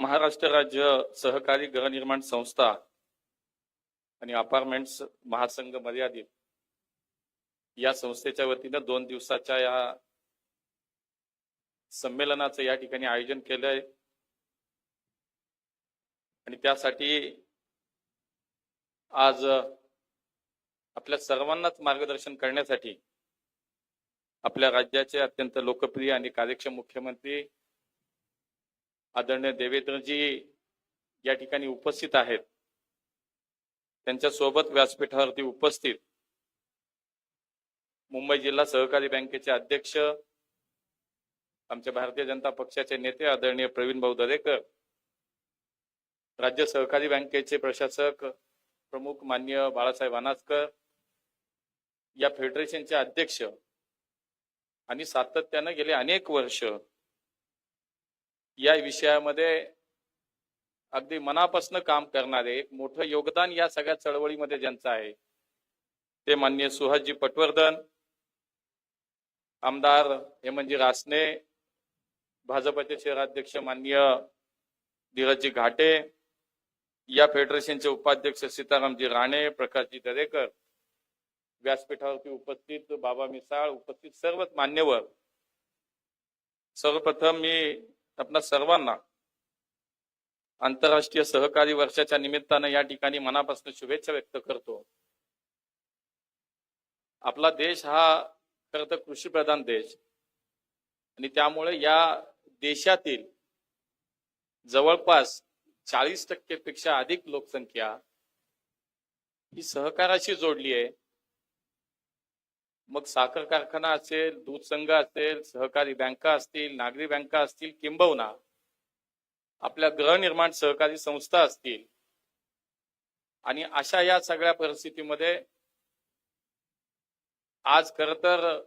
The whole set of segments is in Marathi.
महाराष्ट्र राज्य सहकारी गृहनिर्माण संस्था आणि अपार्टमेंट्स महासंघ मर्यादित या संस्थेच्या वतीनं दोन दिवसाच्या या संमेलनाचं या ठिकाणी आयोजन केलंय. आणि त्यासाठी आज आपल्या सर्वांनाच मार्गदर्शन करण्यासाठी आपल्या राज्याचे अत्यंत लोकप्रिय आणि कार्यक्षम मुख्यमंत्री आदरणीय देवेंद्रजी या ठिकाणी उपस्थित आहेत. त्यांच्यासोबत व्यासपीठावरती उपस्थित मुंबई जिल्हा सहकारी बँकेचे अध्यक्ष आमच्या भारतीय जनता पक्षाचे नेते आदरणीय प्रवीण भाऊ दरेकर राज्य सहकारी बँकेचे प्रशासक प्रमुख मान्य बाळासाहेब अनाजकर या फेडरेशनचे अध्यक्ष आणि सातत्यानं गेले अनेक वर्ष या विषयामध्ये अगदी मनापासून काम करणारे एक मोठं योगदान या सगळ्या चळवळीमध्ये ज्यांचं आहे ते मान्य सुहासजी पटवर्धन आमदार हेमंतजी रासने भाजपचे शहराध्यक्ष मान्य धीरजजी घाटे या फेडरेशनचे उपाध्यक्ष सीतारामजी राणे प्रकाशजी दरेकर व्यासपीठावरती उपस्थित बाबा मिसाळ उपस्थित सर्वच मान्यवर. सर्वप्रथम मी आपणा सर्वांना आंतरराष्ट्रीय सहकारी वर्षाच्या निमित्तानं या ठिकाणी मनापासून शुभेच्छा व्यक्त करतो. आपला देश हा खर तर कृषी प्रधान देश. आणि त्यामुळे या देशातील जवळपास चाळीस टक्के पेक्षा अधिक लोकसंख्या ही सहकाराशी जोडली आहे. मग साखर कारखाना असेल दूध संघ असेल सहकारी बँका असतील नागरी बँका असतील किंबहुना आपल्या गृहनिर्माण सहकारी संस्था असतील. आणि अशा या सगळ्या परिस्थितीमध्ये आज खर तर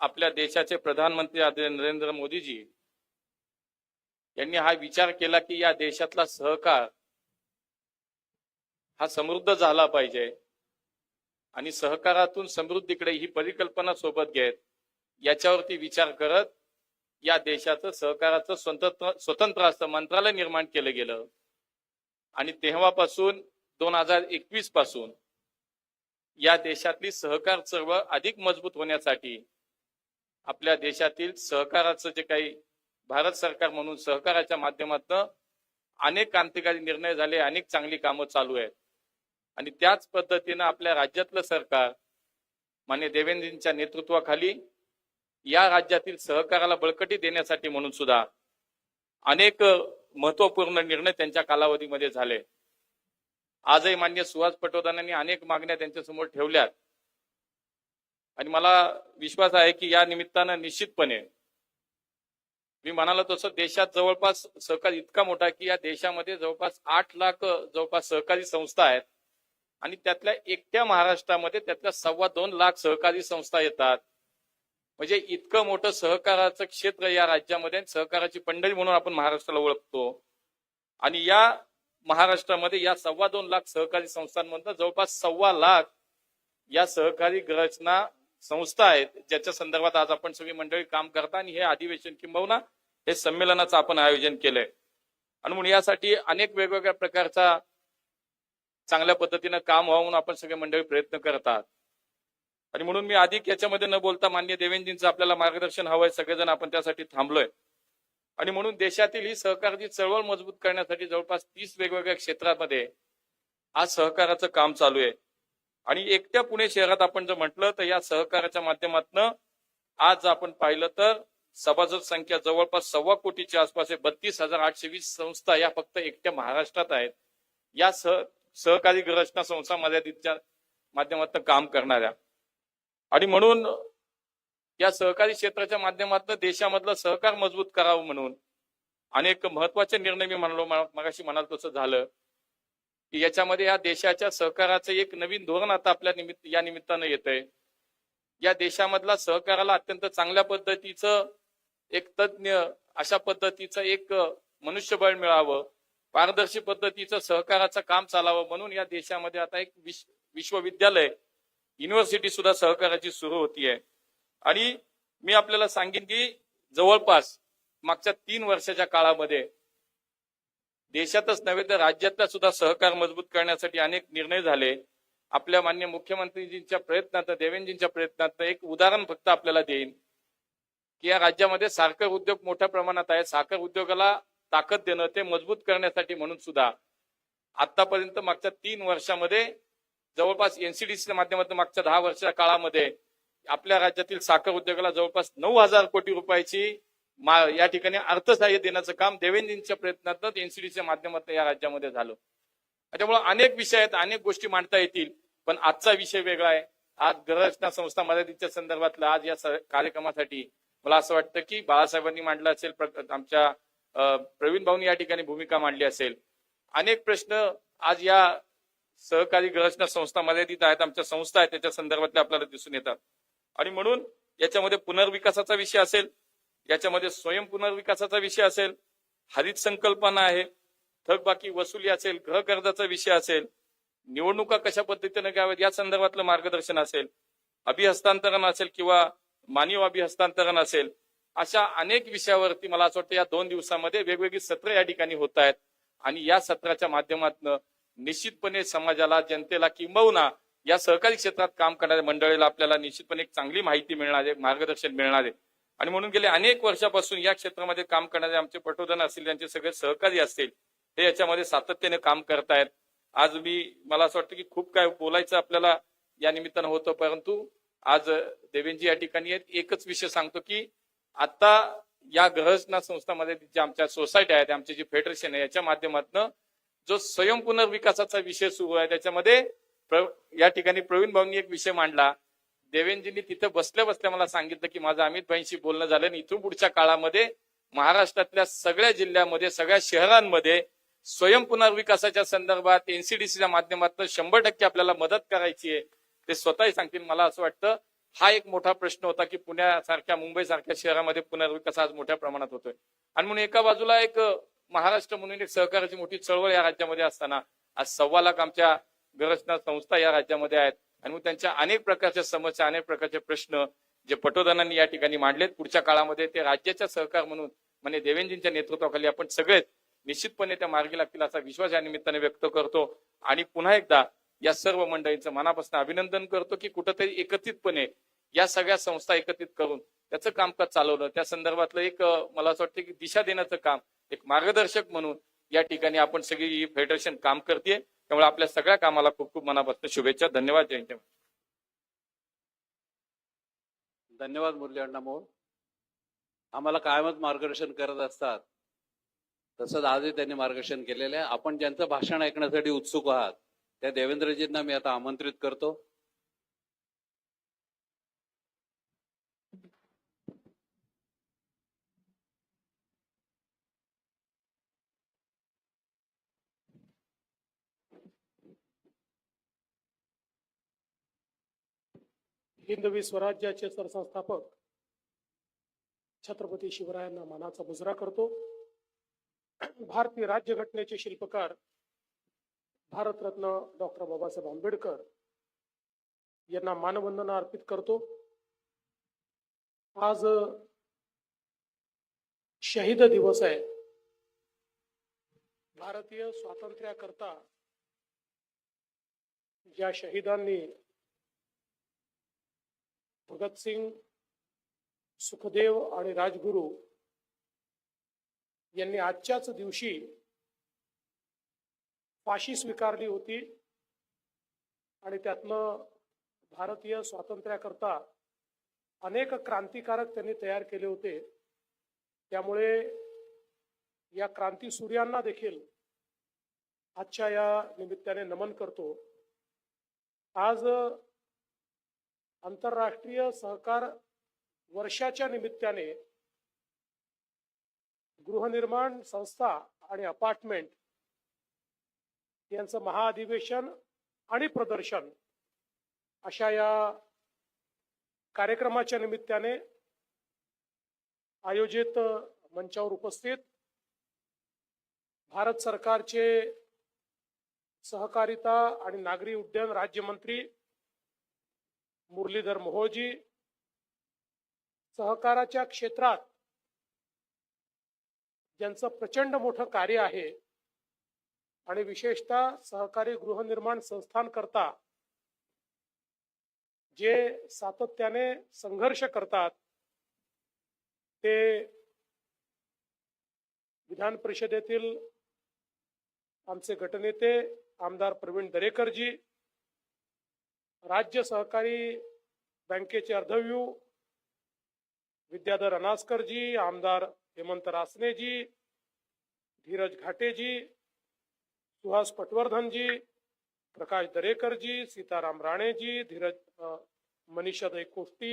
आपल्या देशाचे प्रधानमंत्री आदरणीय नरेंद्र मोदीजी यांनी हा विचार केला की या देशातला सहकार हा समृद्ध झाला पाहिजे. आणि सहकारातून समृद्धीकडे ही परिकल्पना सोबत घेत याच्यावरती विचार करत या देशाचं सहकाराचं स्वतंत्र स्वतंत्र असं मंत्रालय निर्माण केलं गेलं. आणि तेव्हापासून दोन हजार एकवीसपासून या देशातली सहकार चळवळ अधिक मजबूत होण्यासाठी आपल्या देशातील सहकाराचं जे काही भारत सरकार म्हणून सहकाराच्या माध्यमातून अनेक क्रांतिकारी निर्णय झाले अनेक चांगली कामं चालू आहेत. आणि त्याच पद्धतीनं आपल्या राज्यातलं सरकार मान्य देवेंद्रजींच्या नेतृत्वाखाली या राज्यातील सहकाराला बळकटी देण्यासाठी म्हणून सुद्धा अनेक महत्त्वपूर्ण निर्णय त्यांच्या कालावधीमध्ये झाले. आजही मान्य सुहास पटोदानांनी अनेक मागण्या त्यांच्यासमोर ठेवल्यात. आणि मला विश्वास आहे की या निमित्तानं निश्चितपणे मी म्हणालो तसं देशात जवळपास सहकार इतका मोठा की या देशामध्ये जवळपास आठ लाख जवळपास सहकारी संस्था आहेत. आणि त्यातल्या एकट्या महाराष्ट्रामध्ये त्यातल्या सव्वा दोन लाख सहकारी संस्था येतात. म्हणजे इतकं मोठं सहकाराचं क्षेत्र या राज्यामध्ये सहकाराची पंढरी म्हणून आपण महाराष्ट्राला ओळखतो. आणि या महाराष्ट्रामध्ये या सव्वा दोन लाख सहकारी संस्थांमधनं जवळपास सव्वा लाख या सहकारी रचना संस्था आहेत ज्याच्या संदर्भात आज आपण सगळी मंडळी काम करता आणि हे अधिवेशन किंबहुना हे संमेलनाचं आपण आयोजन केलंय. आणि म्हणून यासाठी अनेक वेगवेगळ्या प्रकारचा चांगल्या पद्धतीनं काम व्हावून आपण सगळे मंडळी प्रयत्न करतात आणि म्हणून मी अधिक याच्यामध्ये न बोलता मान्य देवेंद्रजींचं आपल्याला मार्गदर्शन हवंय सगळेजण आपण त्यासाठी थांबलोय. आणि म्हणून देशातील ही सहकारची चळवळ मजबूत करण्यासाठी जवळपास तीस वेगवेगळ्या क्षेत्रामध्ये आज सहकाराचं काम चालू आहे. आणि एकट्या पुणे शहरात आपण जर म्हटलं तर या सहकाराच्या माध्यमातून आज आपण पाहिलं तर सभासद संख्या जवळपास सव्वा कोटीच्या आसपास आहे. बत्तीस हजार आठशे वीस संस्था या फक्त एकट्या महाराष्ट्रात आहेत. या सह सहकारी रचना संस्था मर्यादितच्या माध्यमातून काम करणाऱ्या. आणि म्हणून या सहकारी क्षेत्राच्या माध्यमातून देशामधलं सहकार मजबूत करावं म्हणून अनेक महत्त्वाचे निर्णय मी म्हणलो मगाशी म्हणाल तसं झालं की याच्यामध्ये या देशाच्या सहकाराचं एक नवीन धोरण आता आपल्या निमित्त या निमित्तानं येत आहे या देशामधला सहकाराला अत्यंत चांगल्या पद्धतीचं एक तज्ज्ञ अशा पद्धतीचं एक मनुष्यबळ मिळावं. पारदर्शी पद्धतीचं सहकाराचं काम चालावं म्हणून या देशामध्ये आता एक विश्व विश्वविद्यालय युनिव्हर्सिटी सुद्धा सहकाराची सुरू होतीये. आणि मी आपल्याला सांगेन की जवळपास मागच्या तीन वर्षाच्या काळामध्ये देशातच नव्हे तर राज्यातला सुद्धा सहकार मजबूत करण्यासाठी अनेक निर्णय झाले. आपल्या मान्य मुख्यमंत्रीजींच्या प्रयत्नात देवेंजींच्या प्रयत्नात एक उदाहरण फक्त आपल्याला देईन की या राज्यामध्ये साखर उद्योग मोठ्या प्रमाणात आहे साखर उद्योगाला ताकद देणं ते मजबूत करण्यासाठी म्हणून सुद्धा आतापर्यंत मागच्या तीन वर्षामध्ये जवळपास एनसीडीसीच्या माध्यमातून मागच्या दहा वर्षाच्या काळामध्ये आपल्या राज्यातील साखर उद्योगाला जवळपास नऊ हजार कोटी रुपयाची या ठिकाणी अर्थसहाय्य देण्याचं काम देवेंद्रजींच्या प्रयत्नातून एनसीडीच्या माध्यमातून या राज्यामध्ये झालं. त्याच्यामुळे अनेक विषय आहेत अनेक गोष्टी मांडता येतील पण आजचा विषय वेगळा आहे. आज गृहरचना संस्था मर्यादितच्या संदर्भातला आज या कार्यक्रमासाठी मला असं वाटतं की बाळासाहेबांनी मांडलं असेल आमच्या प्रवीण भाऊनी या ठिकाणी भूमिका मांडली असेल. अनेक प्रश्न आज या सहकारी गृहरचना संस्था मर्यादित आहेत आमच्या संस्था आहेत त्याच्या संदर्भातल्या आपल्याला दिसून येतात. आणि म्हणून याच्यामध्ये पुनर्विकासाचा विषय असेल याच्यामध्ये स्वयं पुनर्विकासाचा विषय असेल हरित संकल्पना आहे थकबाकी वसुली असेल गृह कर्जाचा विषय असेल निवडणुका कशा पद्धतीने घ्याव्यात या संदर्भातलं मार्गदर्शन असेल अभिहस्तांतरण असेल किंवा मानव अभिहस्तांतरण असेल अशा अनेक विषयावरती मला असं वाटतं या दोन दिवसामध्ये वेगवेगळी सत्र या ठिकाणी होत आहेत. आणि या सत्राच्या माध्यमातून निश्चितपणे समाजाला जनतेला किंबहुना या सहकारी क्षेत्रात काम करणाऱ्या मंडळीला आपल्याला निश्चितपणे एक चांगली माहिती मिळणार आहे मार्गदर्शन मिळणार. आहे आणि म्हणून गेले अनेक वर्षापासून या क्षेत्रामध्ये काम करणारे आमचे पटोधन असतील त्यांचे सगळे सहकारी असतील हे याच्यामध्ये सातत्याने काम करतायत. आज मी मला असं वाटतं की खूप काय बोलायचं आपल्याला या निमित्तानं होतं परंतु आज देवेंजी या ठिकाणी आहेत. एकच विषय सांगतो की आता या गृहरचना संस्थामध्ये जे आमच्या सोसायटी आहेत आमचे जे फेडरेशन आहे याच्या माध्यमातून जो स्वयं पुनर्विकासाचा विषय सुरू आहे त्याच्यामध्ये प्र- या ठिकाणी प्रवीण भाऊंनी एक विषय मांडला. देवेंजींनी तिथं बसल्या बसल्या मला सांगितलं की माझं अमित भाईंशी बोलणं झालं आणि इथून पुढच्या काळामध्ये महाराष्ट्रातल्या सगळ्या जिल्ह्यामध्ये सगळ्या शहरांमध्ये स्वयं पुनर्विकासाच्या संदर्भात एनसीडीसीच्या माध्यमातून शंभर टक्के आपल्याला मदत करायची आहे ते स्वतःही सांगतील. मला असं वाटतं हा एक मोठा प्रश्न होता की पुण्यासारख्या मुंबईसारख्या शहरामध्ये पुनर्विकास आज मोठ्या प्रमाणात होतोय. आणि म्हणून एका बाजूला एक महाराष्ट्र म्हणून एक सहकार्याची मोठी चळवळ या राज्यामध्ये असताना आज सव्वा लाख आमच्या गरजना संस्था या राज्यामध्ये आहेत. आणि मग त्यांच्या अनेक प्रकारच्या समस्या अनेक प्रकारचे प्रश्न जे पटोधनांनी या ठिकाणी मांडलेत. पुढच्या काळामध्ये ते राज्याच्या सहकार म्हणून म्हणजे देवेंजींच्या नेतृत्वाखाली आपण सगळेच निश्चितपणे त्या मार्गी लागतील असा विश्वास या निमित्ताने व्यक्त करतो. आणि पुन्हा एकदा या सर्व मंडळींचं मनापासून अभिनंदन करतो की कुठंतरी एकत्रितपणे या सगळ्या संस्था एकत्रित करून त्याचं कामकाज चालवलं. त्या संदर्भातलं एक मला असं वाटतं की दिशा देण्याचं काम एक मार्गदर्शक म्हणून या ठिकाणी आपण सगळी ही फेडरेशन काम करते त्यामुळे आपल्या सगळ्या कामाला खूप खूप मनापासून शुभेच्छा. धन्यवाद जयंत धन्यवाद मुरली अण्णा मोहन आम्हाला कायमच मार्गदर्शन करत असतात. तसंच आजही त्यांनी मार्गदर्शन केलेलं आहे. आपण ज्यांचं भाषण ऐकण्यासाठी उत्सुक आहात त्या देवेंद्रजींना मी आता आमंत्रित करतो. हिंदवी स्वराज्याचे सरसंस्थापक छत्रपती शिवरायांना मनाचा मुजरा करतो. भारतीय राज्यघटनेचे शिल्पकार भारतरत्न डॉक्टर बाबासाहेब आंबेडकर यांना मानवंदना अर्पित करतो. आज शहीद दिवस आहे. भारतीय स्वातंत्र्याकरता ज्या शहीदांनी भगतसिंग सुखदेव आणि राजगुरू यांनी आजच्याच दिवशी फाशी स्वीकारली होती. आणि त्यातनं भारतीय स्वातंत्र्याकरता अनेक क्रांतिकारक त्यांनी तयार केले होते. त्यामुळे या क्रांती सूर्यांना देखील आजच्या या निमित्ताने नमन करतो. आज आंतरराष्ट्रीय सहकार वर्षाच्या निमित्ताने गृहनिर्माण संस्था आणि अपार्टमेंट यांचं महाअधिवेशन आणि प्रदर्शन अशा या कार्यक्रमाच्या निमित्ताने आयोजित मंचावर उपस्थित भारत सरकारचे सहकारिता आणि नागरी उड्डयन राज्यमंत्री मुरलीधर मोहोळजी सहकाराच्या क्षेत्रात ज्यांचं प्रचंड मोठं कार्य आहे आणि विशेषतः सहकारी गृहनिर्माण संस्थांकरता जे सातत्याने संघर्ष करतात ते विधान परिषदेतील आमचे गटनेते आमदार प्रवीण दरेकरजी राज्य सहकारी बँकेचे अर्धव्यू विद्याधर अनासकरजी आमदार हेमंत रासनेजी धीरज घाटेजी सुहास पटवर्धनजी प्रकाश दरेकरजी सीताराम राणेजी धीरज अ, मनीषा दैकोष्टी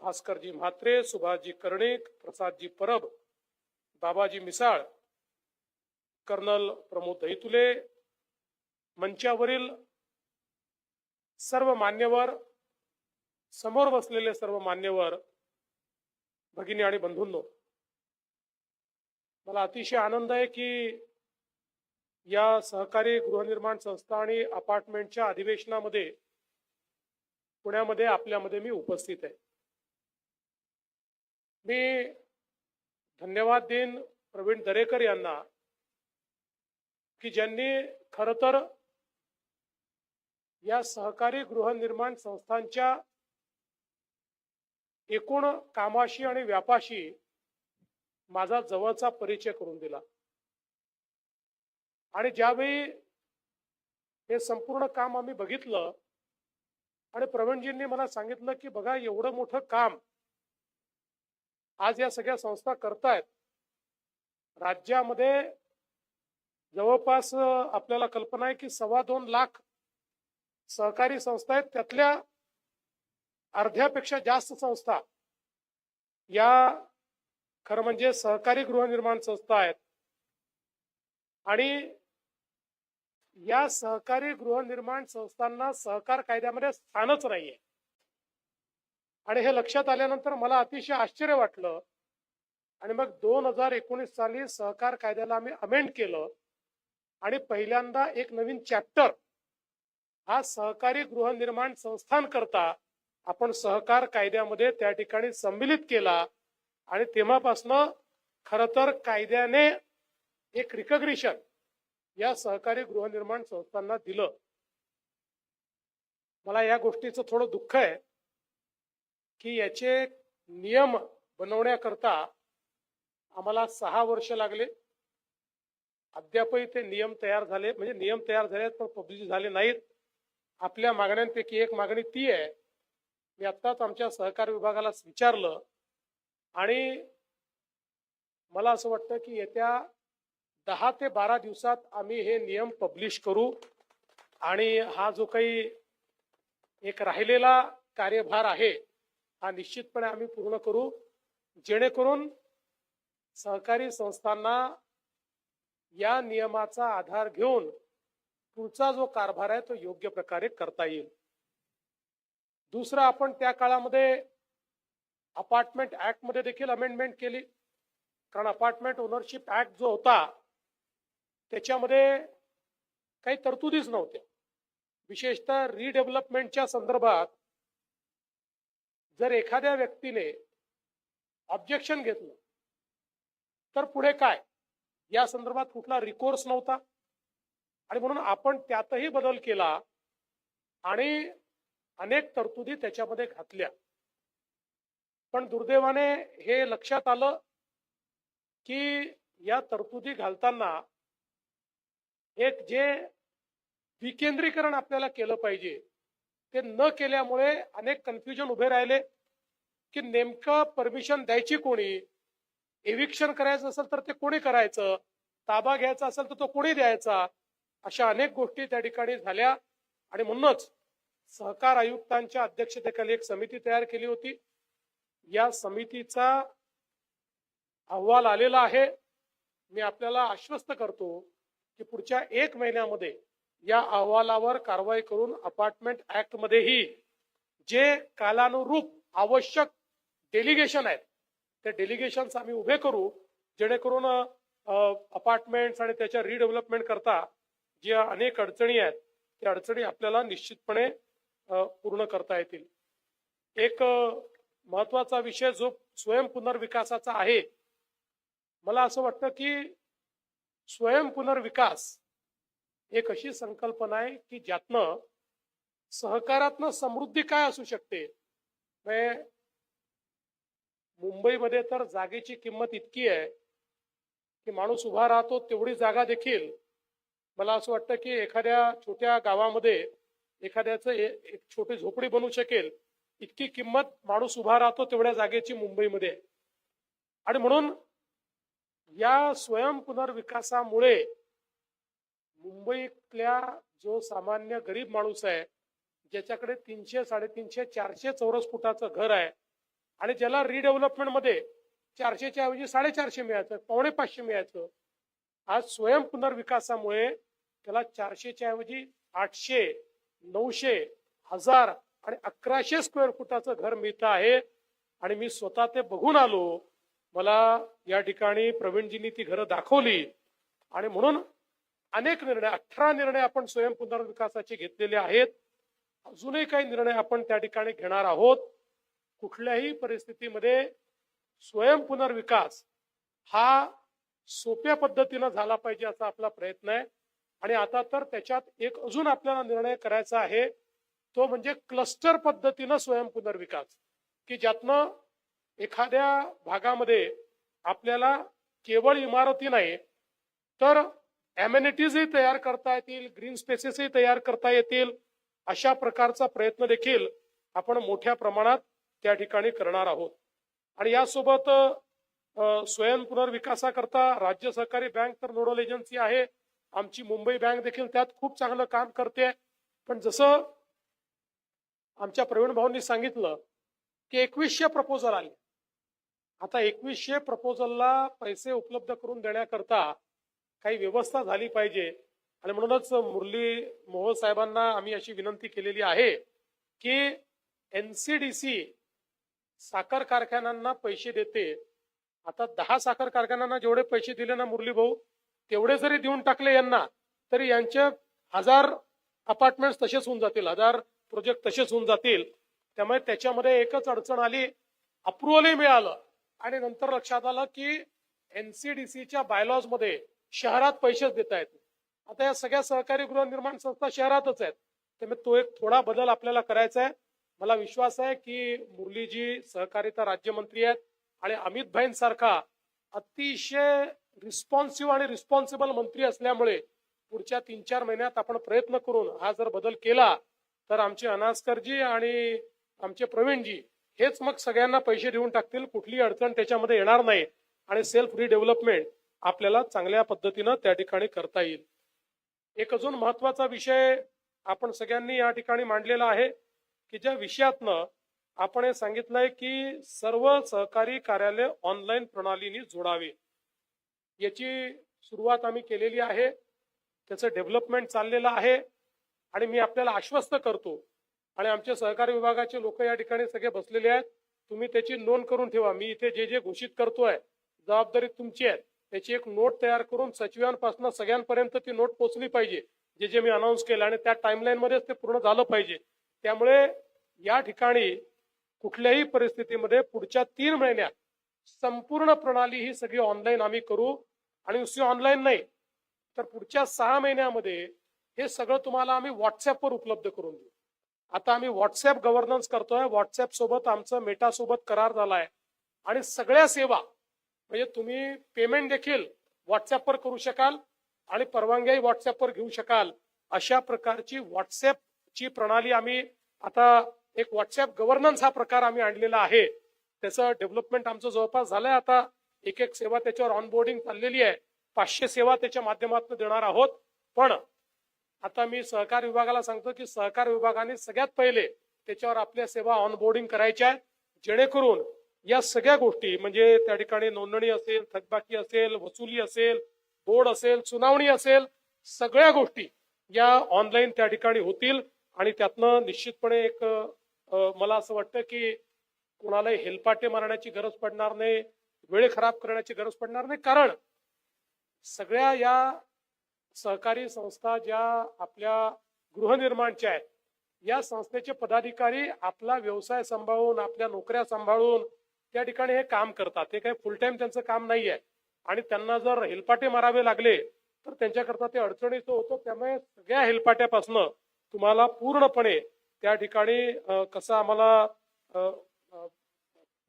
भास्करजी म्हात्रे सुभाषजी कर्णिक प्रसादजी परब बाबाजी मिसाळ कर्नल प्रमोद दैतुले मंचावरील सर्व मान्यवर समोर बसलेले सर्व मान्यवर भगिनी आणि बंधूंनो मला अतिशय आनंद आहे की या सहकारी गृहनिर्माण संस्था आणि अपार्टमेंटच्या अधिवेशनामध्ये पुण्यामध्ये आपल्यामध्ये मी उपस्थित आहे. मी धन्यवाद देईन प्रवीण दरेकर यांना की ज्यांनी खर तर या सहकारी गृहनिर्माण संस्थांच्या एकूण कामाशी आणि व्यापाशी माझा जवळचा परिचय करून दिला. आणि ज्यावेळी हे संपूर्ण काम आम्ही बघितलं आणि प्रवीणजींनी मला सांगितलं की बघा एवढं मोठं काम आज या सगळ्या संस्था करतायत. राज्यामध्ये जवळपास आपल्याला कल्पना आहे की सव्वा दोन लाख सहकारी संस्था आहेत. त्यातल्या अर्ध्यापेक्षा जास्त संस्था या खरं म्हणजे सहकारी गृहनिर्माण संस्था आहेत. आणि या सहकारी गृहनिर्माण संस्थांना सहकार कायद्यामध्ये स्थानच नाहीये. आणि हे लक्षात आल्यानंतर मला अतिशय आश्चर्य वाटलं. आणि मग दोन हजार एकोणीस साली सहकार कायद्याला आम्ही अमेंड केलं. आणि पहिल्यांदा एक नवीन चॅप्टर हा सहकारी गृहनिर्माण संस्थांकरता आपण सहकार कायद्यामध्ये त्या ठिकाणी संमिलित केला. आणि तेव्हापासनं खर तर कायद्याने एक रिकग्निशन या सहकारी गृहनिर्माण संस्थांना दिलं. मला या गोष्टीचं थोडं दुःख आहे की याचे नियम बनवण्याकरता आम्हाला सहा वर्ष लागले. अद्यापही ते नियम तयार झाले म्हणजे नियम तयार झाले पण पब्लिश झाले नाहीत. आपल्या मागण्यांपैकी एक मागणी ती आहे. मी आत्ताच आमच्या सहकार विभागाला विचारलं आणि मला असं वाटतं की येत्या दहा ते बारा दिवसात आम्ही हे नियम पब्लिश करू आणि हा जो काही एक राहिलेला कार्यभार आहे हा निश्चितपणे आम्ही पूर्ण करू. जेणेकरून सहकारी संस्थांना या नियमाचा आधार घेऊन पुढचा जो कारभार आहे तो योग्य प्रकारे करता येईल. दुसरं आपण त्या काळामध्ये अपार्टमेंट ऍक्टमध्ये देखील अमेंडमेंट केली. कारण अपार्टमेंट ओनरशिप ऍक्ट जो होता त्याच्यामध्ये काही तरतुदीच नव्हत्या. विशेषतः रिडेव्हलपमेंटच्या संदर्भात जर एखाद्या व्यक्तीने ऑब्जेक्शन घेतलं तर पुढे काय? या संदर्भात कुठला रिकोर्स नव्हता. आणि म्हणून आपण त्यातही बदल केला आणि अनेक तरतुदी त्याच्यामध्ये घातल्या. पण दुर्दैवाने हे लक्षात आलं की या तरतुदी घालताना एक जे विकेंद्रीकरण आपल्याला केलं पाहिजे ते न केल्यामुळे अनेक कन्फ्युजन उभे राहिले की नेमकं परमिशन द्यायची कोणी एव्हिक्शन करायचं असेल तर ते कोणी करायचं ताबा घ्यायचा असेल तर तो कोणी द्यायचा अशा अनेक गोष्टी त्या ठिकाणी झाल्या. आणि म्हणूनच सहकार आयुक्तांच्या अध्यक्षतेखाली एक समिती तयार केली होती. या समितीचा अहवाल आलेला आहे. मी आपल्याला आश्वस्त करतो की पुढच्या एक महिन्यामध्ये या अहवालावर कारवाई करून अपार्टमेंट ऍक्ट मध्येही जे कालानुरूप आवश्यक डेलिगेशन आहेत ते डेलिगेशन्स आम्ही उभे करू जेणेकरून अपार्टमेंट्स आणि त्याच्या रिडेव्हलपमेंट करता ज्या अनेक अडचणी आहेत त्या अडचणी आपल्याला निश्चितपणे पूर्ण करता येतील. एक महत्त्वाचा विषय जो स्वयं पुनर्विकासाचा आहे मला असं वाटतं की स्वयं पुनर्विकास एक अशी संकल्पना आहे की ज्यातनं सहकारातनं समृद्धी काय असू शकते? म्हणजे मुंबईमध्ये तर जागेची किंमत इतकी आहे की माणूस उभा राहतो तेवढी जागा देखील. मला असं वाटतं की एखाद्या छोट्या गावामध्ये एखाद्याचं एक छोटी झोपडी बनू शकेल. इतकी किंमत माणूस उभा राहतो तेवढ्या जागेची मुंबईमध्ये. आणि म्हणून या स्वयं पुनर्विकासामुळे मुंबईतल्या जो सामान्य गरीब माणूस आहे ज्याच्याकडे तीनशे साडेतीनशे चारशे चौरस फुटाचं घर आहे आणि ज्याला रिडेव्हलपमेंटमध्ये चारशेच्या ऐवजी साडेचारशे मिळायचं पावणे पाचशे मिळायचं आज स्वयं पुनर्विकासामुळे त्याला चारशेच्या ऐवजी आठशे नऊशे हजार आणि अकराशे स्क्वेअर फुटाचं घर मिळतं आहे. आणि मी स्वतः ते बघून आलो मला या ठिकाणी प्रवीणजींनी ती घरं दाखवली. आणि म्हणून अनेक निर्णय अठरा निर्णय आपण स्वयं पुनर्विकासाचे घेतलेले आहेत. अजूनही काही निर्णय आपण त्या ठिकाणी घेणार आहोत. कुठल्याही परिस्थितीमध्ये स्वयं पुनर्विकास हा सोप्या पद्धतीनं झाला पाहिजे असा आपला प्रयत्न आहे. आणि आता तर त्याच्यात एक अजून आपल्याला निर्णय करायचा आहे. तो म्हणजे क्लस्टर पद्धतीनं स्वयं पुनर्विकास. की ज्यातनं एखाद्या भागामध्ये आपल्याला केवळ इमारती नाही तर अमेनिटीजही तयार करता येतील ग्रीन स्पेसेसही तयार करता येतील अशा प्रकारचा प्रयत्न देखील आपण मोठ्या प्रमाणात त्या ठिकाणी करणार आहोत. आणि यासोबत स्वयं पुनर्विकासाकरता राज्य सहकारी बँक तर नोडल एजन्सी आहे. आमची मुंबई बँक देखील त्यात खूप चांगलं काम करते. पण जसं आमच्या प्रवीण भाऊंनी सांगितलं की एकवीसशे प्रपोजल आले. आता एकवीसशे प्रपोजलला पैसे उपलब्ध करून देण्याकरता काही व्यवस्था झाली पाहिजे. आणि म्हणूनच मुरली मोहोळ साहेबांना आम्ही अशी विनंती केलेली आहे की एनसीडीसी साखर कारखान्यांना पैसे देते. आता दहा साखर कारखान्यांना जेवढे पैसे दिले ना मुरली भाऊ तेवढे जरी देऊन टाकले यांना तरी यांचे हजार अपार्टमेंट तसेच होऊन जातील हजार प्रोजेक्ट तसेच होऊन जातील. त्यामुळे त्याच्यामध्ये एकच अडचण आली अप्रुव्हलही मिळालं. आणि नंतर लक्षात आलं की एनसीडीसीच्या बायलॉजमध्ये शहरात पैसेच देता येत आता या सगळ्या सहकारी गृहनिर्माण संस्था शहरातच आहेत. त्यामुळे तो एक थोडा बदल आपल्याला करायचा आहे. मला विश्वास आहे की मुरलीजी सहकारिता राज्यमंत्री आहेत आणि अमित भाईंसारखा अतिशय रिस्पॉन्सिव्ह आणि रिस्पॉन्सिबल मंत्री असल्यामुळे पुढच्या तीन चार महिन्यात आपण प्रयत्न करून हा जर बदल केला तर आमचे अनास्करजी आणि आमचे प्रवीणजी हेच मग सगळ्यांना पैसे देऊन टाकतील. कुठली अडचण त्याच्यामध्ये येणार नाही. आणि सेल्फ रिडेव्हलपमेंट आपल्याला चांगल्या पद्धतीनं त्या ठिकाणी करता येईल. एक अजून महत्त्वाचा विषय आपण सगळ्यांनी या ठिकाणी मांडलेला आहे की ज्या विषयातनं आपण हे सांगितलंय की सर्व सहकारी कार्यालय ऑनलाईन प्रणालीने जोडावे. याची सुरुवात आम्ही केलेली आहे. त्याचं डेव्हलपमेंट चाललेलं आहे. आणि मी आपल्याला आश्वस्त करतो आणि आमचे सहकारी विभागाचे लोक या ठिकाणी सगळे बसलेले आहेत. तुम्ही त्याची नोंद करून ठेवा. मी इथे जे जे घोषित करतोय जबाबदारी तुमची आहे. त्याची एक नोट तयार करून सचिवांपासून सगळ्यांपर्यंत ती नोट पोहोचली पाहिजे जे जे मी अनाऊन्स केलं आणि त्या टाइमलाईन मध्येच ते पूर्ण झालं पाहिजे. त्यामुळे या ठिकाणी कुठल्याही परिस्थितीमध्ये पुढच्या तीन महिन्यात संपूर्ण प्रणाली ही सगळी ऑनलाईन आम्ही करू. आणि नुसती ऑनलाईन नाही तर पुढच्या सहा महिन्यामध्ये हे सगळं तुम्हाला आम्ही व्हॉट्सअपवर उपलब्ध करून देऊ. आता आम्ही व्हॉट्सअप गव्हर्नन्स करतोय. व्हॉट्सअप सोबत आमचं मेटा सोबत करार झालाय. आणि सगळ्या सेवा म्हणजे तुम्ही पेमेंट देखील व्हॉट्सअपवर करू शकाल आणि परवानग्याही व्हॉट्सअपवर घेऊ शकाल. अशा प्रकारची व्हॉट्सअपची प्रणाली आम्ही आता एक व्हॉट्सअप गव्हर्नन्स हा प्रकार आम्ही आणलेला आहे. त्याचं डेव्हलपमेंट आमचं जवळपास झालंय. आता एक एक सेवा त्याच्यावर ऑनबोर्डिंग चाललेली आहे. पाचशे सेवा त्याच्या माध्यमातून देणार आहोत. पण आता मी सहकार विभागाला सांगतो की सहकार विभागाने सगळ्यात पहिले त्याच्यावर आपल्या सेवा ऑनबोर्डिंग करायच्या आहेत. जेणेकरून या सगळ्या गोष्टी म्हणजे त्या ठिकाणी नोंदणी असेल थकबाकी असेल वसुली असेल बोर्ड असेल सुनावणी असेल सगळ्या गोष्टी या ऑनलाईन त्या ठिकाणी होतील. आणि त्यातनं निश्चितपणे एक मला असं वाटतं की कोणालाही हेलपाटे मारण्याची गरज पडणार नाही वेळ खराब करण्याची गरज पडणार नाही. कारण सगळ्या या सहकारी संस्था ज्या आपल्या गृहनिर्माणच्या आहेत या संस्थेचे पदाधिकारी आपला व्यवसाय सांभाळून आपल्या नोकऱ्या सांभाळून त्या ठिकाणी हे काम करतात. ते काही फुल टाइम त्यांचं काम नाही आहे आणि त्यांना जर हेलपाटे मारावे लागले तर त्यांच्याकरता ते अडचणीचं होतं. त्यामुळे सगळ्या हेलपाट्यापासनं तुम्हाला पूर्णपणे त्या ठिकाणी कसं आम्हाला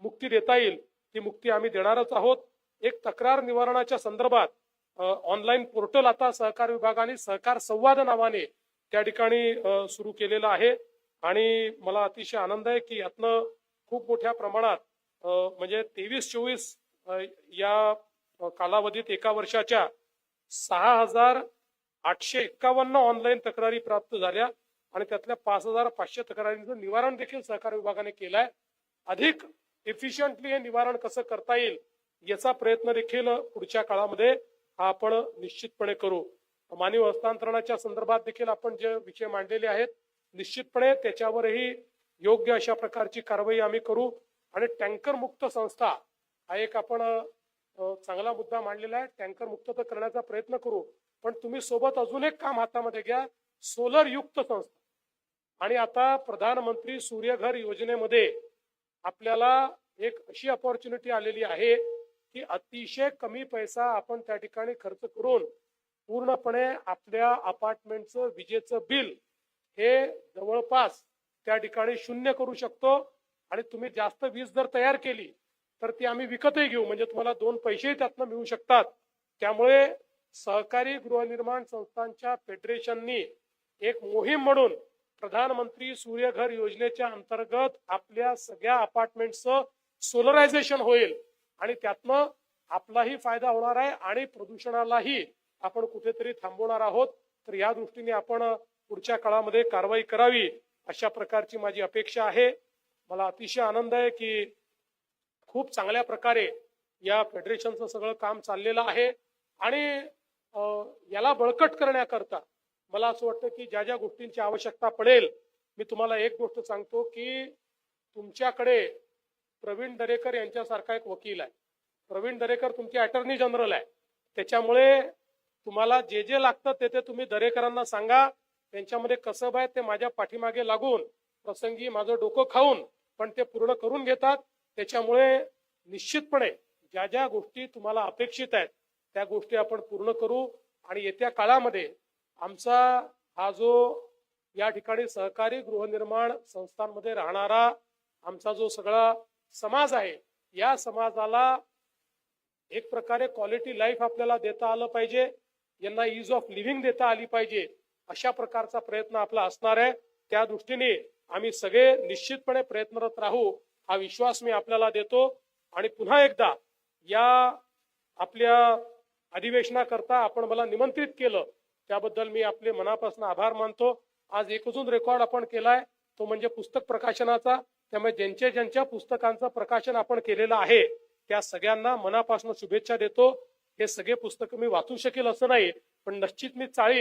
मुक्ती देता येईल ती मुक्ती आम्ही देणारच आहोत. एक तक्रार निवारणाच्या संदर्भात ऑनलाईन पोर्टल आता सहकार विभागाने सहकार संवाद नावाने त्या ठिकाणी सुरू केलेलं आहे. आणि मला अतिशय आनंद आहे की यातनं खूप मोठ्या प्रमाणात म्हणजे तेवीस चोवीस या कालावधीत एका वर्षाच्या सहा हजार आठशे एक्कावन्न ऑनलाईन तक्रारी प्राप्त झाल्या. आणि त्यातल्या पाच हजार पाचशे तक्रारींचं निवारण देखील सहकार विभागाने केलं आहे अधिक एफिशियंटली हे निवारण कसं करता येईल याचा प्रयत्न देखील पुढच्या काळामध्ये आपण निश्चितपणे करू. मानवी हस्तांतरणाच्या संदर्भात देखील आपण जे विषय मांडलेले आहेत निश्चितपणे त्याच्यावरही योग्य अशा प्रकारची कारवाई आम्ही करू. आणि टँकर मुक्त संस्था हा एक आपण चांगला मुद्दा मांडलेला आहे. टँकर मुक्त तर करण्याचा प्रयत्न करू पण तुम्ही सोबत अजून एक काम हातामध्ये घ्या. सोलर युक्त संस्था. आणि आता प्रधानमंत्री सूर्यघर योजनेमध्ये आपल्याला एक अशी अपॉर्च्युनिटी आलेली आहे की अतिशय कमी पैसा आपण त्या ठिकाणी खर्च करून पूर्णपणे आपल्या अपार्टमेंटचं विजेचं बिल हे जवळपास त्या ठिकाणी शून्य करू शकतो. आणि तुम्ही जास्त वीज जर तयार केली तर ती आम्ही विकतही घेऊ. म्हणजे तुम्हाला दोन पैसेही त्यातनं मिळू शकतात. त्यामुळे सहकारी गृहनिर्माण संस्थांच्या फेडरेशननी एक मोहीम म्हणून प्रधानमंत्री सूर्यघर योजनेच्या अंतर्गत आपल्या सगळ्या अपार्टमेंटचं सोलरायझेशन होईल. आणि त्यातनं आपलाही फायदा होणार आहे आणि प्रदूषणालाही आपण कुठेतरी थांबवणार आहोत. तर या दृष्टीने आपण पुढच्या काळामध्ये कारवाई करावी अशा प्रकारची माझी अपेक्षा आहे. मला अतिशय आनंद आहे की खूप चांगल्या प्रकारे या फेडरेशनचं सगळं काम चाललेलं आहे. आणि याला बळकट करण्याकरता मला असं वाटतं की ज्या ज्या गोष्टींची आवश्यकता पडेल मी तुम्हाला एक गोष्ट सांगतो की तुमच्याकडे प्रवीण दरेकर यांच्यासारखा एक वकील आहे. प्रवीण दरेकर तुमचे अटर्नी जनरल आहे. त्याच्यामुळे तुम्हाला जे जे लागतं ते ते तुम्ही दरेकरांना सांगा. त्यांच्यामध्ये कसब आहे ते माझ्या पाठीमागे लागून प्रसंगी माझं डोकं खाऊन पण ते पूर्ण करून घेतात. त्याच्यामुळे निश्चितपणे ज्या ज्या गोष्टी तुम्हाला अपेक्षित आहेत त्या गोष्टी आपण पूर्ण करू. आणि येत्या काळामध्ये आमचा हा जो या ठिकाणी सहकारी गृहनिर्माण संस्थांमध्ये राहणारा आमचा जो सगळा समाज आहे. या समाजाला एक प्रकारे क्वालिटी लाईफ आपल्याला देता आलं पाहिजे. यांना इज ऑफ लिव्हिंग देता आली पाहिजे. अशा प्रकारचा प्रयत्न आपला असणार आहे. त्या दृष्टीने आम्ही सगळे निश्चितपणे प्रयत्नरत राहू हा विश्वास मी आपल्याला देतो. आणि पुन्हा एकदा या आपल्या अधिवेशनाकरता आपण मला निमंत्रित केलं त्याबद्दल मी आपले मनापासून आभार मानतो. आज एक अजून रेकॉर्ड आपण केलाय तो म्हणजे पुस्तक प्रकाशनाचा. त्यामुळे ज्यांच्या ज्यांच्या पुस्तकांचं प्रकाशन आपण केलेलं आहे त्या सगळ्यांना मनापासून शुभेच्छा देतो. हे सगळे पुस्तकं मी वाचू शकेल असं नाही पण निश्चित मी चाळीन.